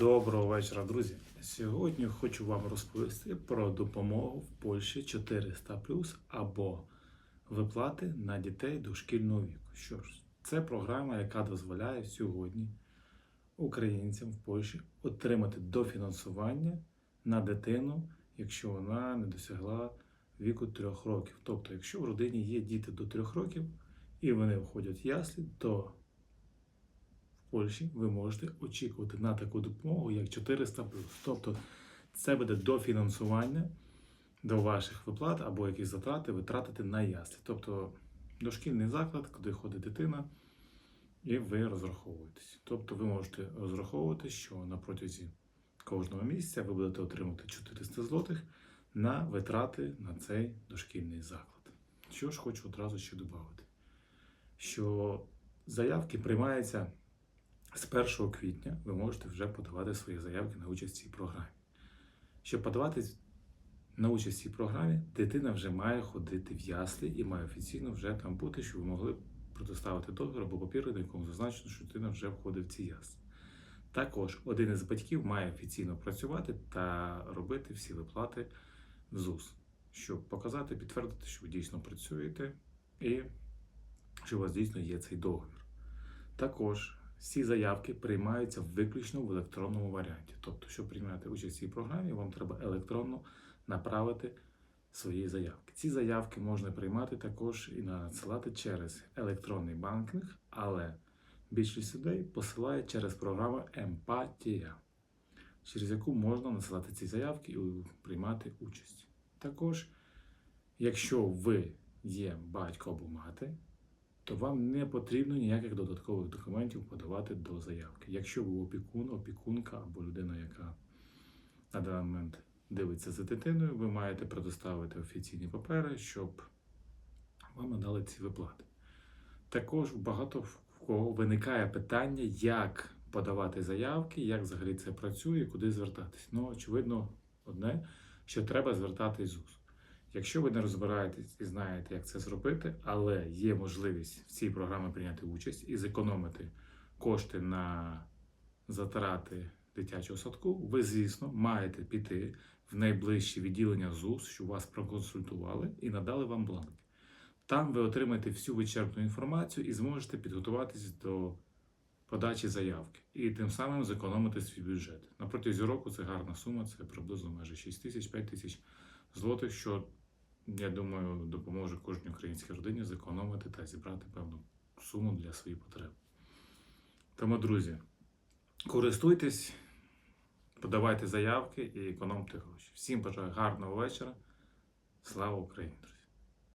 Доброго вечора, друзі. Сьогодні хочу вам розповісти про допомогу в Польщі 400 або виплати на дітей дошкільного віку. Що ж, це програма, яка дозволяє сьогодні українцям в Польщі отримати дофінансування на дитину, якщо вона не досягла віку 3 років. Тобто, якщо в родині є діти до 3 років і вони входять в яслі, то Польщі ви можете очікувати на таку допомогу, як 400 Тобто це буде дофінансування до ваших виплат або якісь затрати ви тратите на яслі. Тобто дошкільний заклад, куди ходить дитина, і ви розраховуєтесь. Тобто ви можете розраховувати, що на протязі кожного місяця ви будете отримувати 400 злотих на витрати на цей дошкільний заклад. Що ж хочу одразу ще додати, що заявки приймаються з 1 квітня ви можете вже подавати свої заявки на участь в цій програмі. Щоб подавати на участь в цій програмі, дитина вже має ходити в яслі і має офіційно вже там бути, щоб ви могли предоставити договір або папір, на якому зазначено, що дитина вже входить в ці ясли. Також один із батьків має офіційно працювати та робити всі виплати в ЗУС, щоб показати, підтвердити, що ви дійсно працюєте і що у вас дійсно є цей договір. Також всі заявки приймаються виключно в електронному варіанті. Тобто, щоб приймати участь в цій програмі, вам треба електронно направити свої заявки. Ці заявки можна приймати також і надсилати через електронний банкінг, але більшість людей посилає через програму Емпатія, через яку можна надсилати ці заявки і приймати участь. Також, якщо ви є батько або мати, то вам не потрібно ніяких додаткових документів подавати до заявки. Якщо ви опікун, опікунка або людина, яка на даний момент дивиться за дитиною, ви маєте предоставити офіційні папери, щоб вам надали ці виплати. Також багато в кого виникає питання, як подавати заявки, як взагалі це працює, куди звертатись. Ну, очевидно, одне, що треба звертатись ЗУС. Якщо ви не розбираєтесь і знаєте, як це зробити, але є можливість в цій програмі прийняти участь і зекономити кошти на затрати дитячого садку, ви, звісно, маєте піти в найближче відділення ЗУС, що вас проконсультували і надали вам бланки. Там ви отримаєте всю вичерпну інформацію і зможете підготуватись до подачі заявки і тим самим зекономити свій бюджет. На протязі року це гарна сума, це приблизно майже 6 тисяч, 5 тисяч злотих, що я думаю, допоможе кожній українській родині зекономити та зібрати певну суму для своїх потреб. Тому, друзі, користуйтесь, подавайте заявки і економте гроші. Всім бажаю гарного вечора. Слава Україні, друзі!